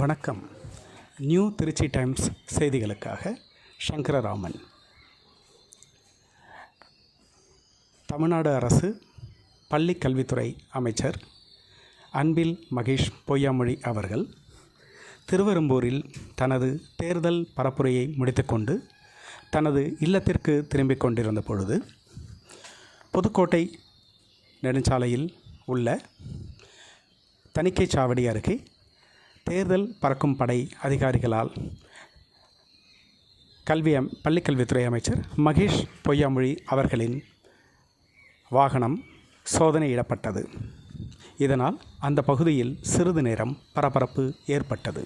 வணக்கம். New Trichy times செய்திகளுக்காக சங்கரராமன். தமிழ்நாடு அரசு பள்ளி கல்வித்துறை அமைச்சர் அன்பில் மகேஷ் பொய்யாமொழி அவர்கள் திருவெரும்பூரில் தனது தேர்தல் பரப்புரையை முடித்துக்கொண்டு தனது இல்லத்திற்கு திரும்பிக் கொண்டிருந்த பொழுது புதுக்கோட்டை நெடுஞ்சாலையில் உள்ள தணிக்கைச் சாவடி அருகே தேர்தல் பறக்கும் படை அதிகாரிகளால் கல்வி அம் பள்ளிக்கல்வித்துறை அமைச்சர் மகேஷ் பொய்யாமொழி அவர்களின் வாகனம் சோதனையிடப்பட்டது. இதனால் அந்த பகுதியில் சிறிது நேரம் பரபரப்பு ஏற்பட்டது.